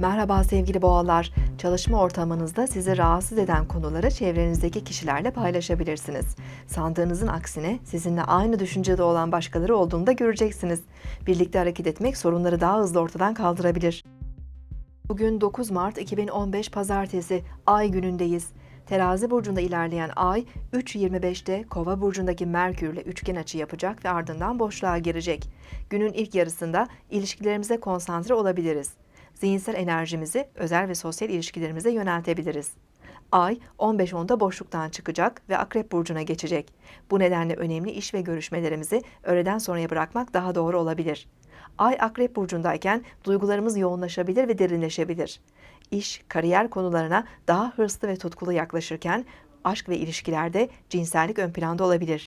Merhaba sevgili boğalar. Çalışma ortamınızda sizi rahatsız eden konuları çevrenizdeki kişilerle paylaşabilirsiniz. Sandığınızın aksine sizinle aynı düşüncede olan başkaları olduğunu da göreceksiniz. Birlikte hareket etmek sorunları daha hızlı ortadan kaldırabilir. Bugün 9 Mart 2015 Pazartesi, Ay günündeyiz. Terazi burcunda ilerleyen Ay 3.25'te Kova burcundaki Merkürle üçgen açı yapacak ve ardından boşluğa girecek. Günün ilk yarısında ilişkilerimize konsantre olabiliriz. Zihinsel enerjimizi özel ve sosyal ilişkilerimize yöneltebiliriz. Ay 15.10'da boşluktan çıkacak ve Akrep burcuna geçecek. Bu nedenle önemli iş ve görüşmelerimizi öğleden sonraya bırakmak daha doğru olabilir. Ay Akrep burcundayken duygularımız yoğunlaşabilir ve derinleşebilir. İş, kariyer konularına daha hırslı ve tutkulu yaklaşırken aşk ve ilişkilerde cinsellik ön planda olabilir.